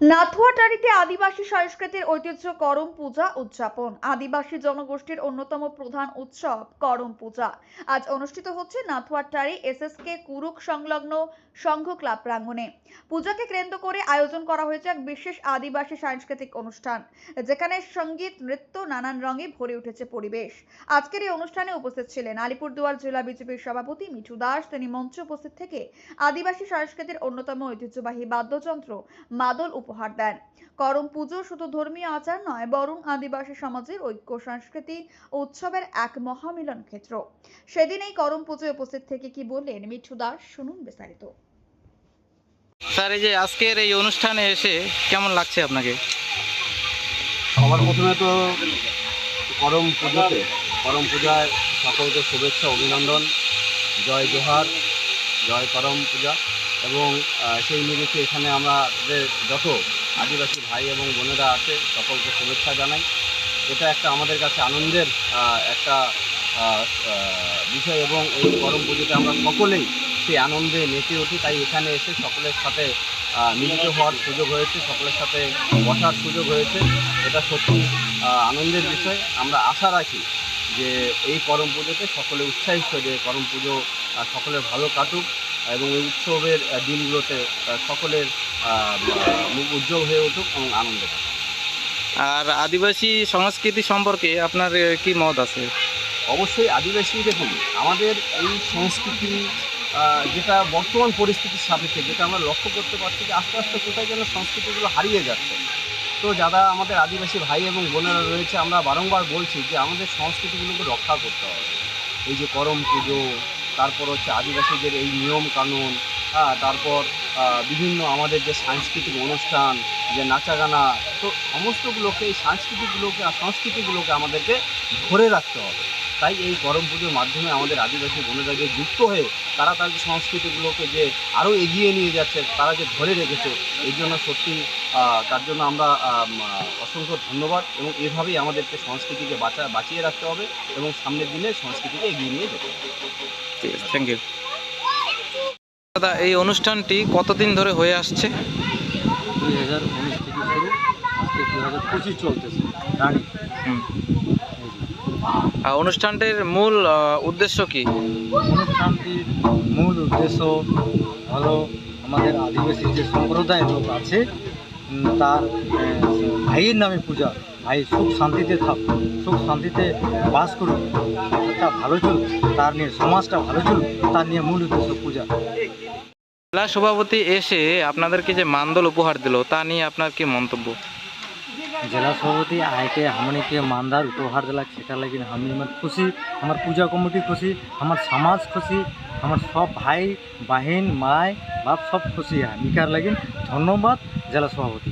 নাথুয়াটারিতে আদিবাসী সংস্কৃতির ঐতিহ্য করম পূজা উদযাপন। আদিবাসী জনগোষ্ঠীর অন্যতম প্রধান উৎসব করম পূজা। আজ অনুষ্ঠিত হচ্ছে নাথুয়াটারি এসএসকে কুরুক সংলগ্ন সংঘ ক্লাব প্রাঙ্গণে। পূজাকে কেন্দ্র করে আয়োজন করা হয়েছে এক বিশেষ আদিবাসী সাংস্কৃতিক অনুষ্ঠান, যেখানে সংগীত, নৃত্য, নানান রঙে ভরে উঠেছে পরিবেশ। আজকের এই অনুষ্ঠানে উপস্থিত ছিলেন আলিপুরদুয়ার জেলা বিজেপির সভাপতি মিঠু দাস। তিনি মঞ্চে উপস্থিত থেকে আদিবাসী সংস্কৃতির অন্যতম ঐতিহ্যবাহী বাদ্যযন্ত্র মাদল উপহার দেন। করম পুজো শুধু ধর্মীয় আচার নয় বরং আদিবাসী সমাজের ঐক্য সংস্কৃতি ও উৎসবের এক মহামিলন ক্ষেত্র। সেদিন এই করম পুজোয় উপস্থিত থেকে কি বললেন মিঠু দাস শুনুন বিস্তারিত। স্যার এই যে আজকের এই অনুষ্ঠানে এসে কেমন লাগছে আপনাকে? সবার প্রথমে তো করম পুজোতে করম পূজায় সকলকে শুভেচ্ছা অভিনন্দন জয় জোহার জয় করম পূজা। এবং সেই নিরিখে এখানে আমাদের যত আদিবাসী ভাই এবং বোনেরা আছে সকলকে শুভেচ্ছা জানাই। এটা একটা আমাদের কাছে আনন্দের একটা বিষয় এবং এই করম পুজোতে আমরা সকলেই সেই আনন্দে মেতে উঠি। তাই এখানে এসে সকলের সাথে মিলিত হওয়ার সুযোগ হয়েছে সকলের সাথে বসার সুযোগ হয়েছে। এটা সত্যি আনন্দের বিষয়। আমরা আশা রাখি যে এই করম পুজোতে সকলে উৎসাহিত যে করম পুজো আহ, সকলের ভালো কাটুক। এবং এই উৎসবের দিনগুলোতে সকলের মুখ উজ্জ্বল হয়ে উঠুক এবং আনন্দ। আর আদিবাসী সংস্কৃতি সম্পর্কে আপনার কি মত আছে? অবশ্যই আদিবাসী দেখুন আমাদের এই সংস্কৃতি যেটা বর্তমান পরিস্থিতির সাপেক্ষে যেটা আমরা লক্ষ্য করতে পারছি যে আস্তে আস্তে কোথায় যেন সংস্কৃতিগুলো হারিয়ে যাচ্ছে। তো যারা আমাদের আদিবাসী ভাই এবং বোনেরা রয়েছে আমরা বারংবার বলছি যে আমাদের সংস্কৃতিগুলোকে রক্ষা করতে হবে। এই যে করম পুজো তারপর হচ্ছে আদিবাসীদের এই নিয়ম কানুন হ্যাঁ তারপর বিভিন্ন আমাদের যে সাংস্কৃতিক অনুষ্ঠান, যে নাচা গানা তো সমস্তগুলোকে, এই সাংস্কৃতিকগুলোকে আর সংস্কৃতিগুলোকে আমাদেরকে ধরে রাখতে হবে। তাই এই করম পুজোর মাধ্যমে আমাদের আদিবাসী বোনেরা যে যুক্ত হয়ে তারা তাদের সংস্কৃতিগুলোকে যে আরও এগিয়ে নিয়ে যাচ্ছে তারা যে ধরে রেখেছে এই জন্য সত্যি তার জন্য আমরা অসংখ্য ধন্যবাদ এবং এভাবেই আমাদেরকে সংস্কৃতিকে বাঁচা বাঁচিয়ে রাখতে হবে এবং সামনের দিনে সংস্কৃতিকে এগিয়ে নিয়ে যেতে হবে। ঠিক আছে থ্যাংক ইউ দাদা এই অনুষ্ঠানটি কতদিন ধরে হয়ে আসছে? দুই হাজার উনিশ থেকে শুরু। আজকে দুই হাজার পঁচিশ চলতেছে। রানি হুম। অনুষ্ঠানটির মূল উদ্দেশ্য কি? অনুষ্ঠানটির মূল উদ্দেশ্য হলো আমাদের আদিবাসী যে সম্প্রদায়ের লোক আছে তার ভাইয়ের নামে পূজা ভাই সুখ শান্তিতে থাক সুখ শান্তিতে বাস করুক একটা ভালো চলুক তার নিয়ে সমাজটা ভালো চলুক তার নিয়ে মূল উদ্দেশ্য পূজা। জেলা সভাপতি এসে আপনাদেরকে যে মান্দল উপহার দিল তা নিয়ে আপনার কি মন্তব্য? জেলা সভাপতি আইকে हमने मानदार उपहार दिलक সেটা লাগি আমি আমার খুশি আমার পূজা কমিটি খুশি আমার সমাজ খুশি আমার সব ভাই বাহিন মায় বাপ সব খুশি হয় মিকার লাগি ধন্যবাদ জেলা সভাপতি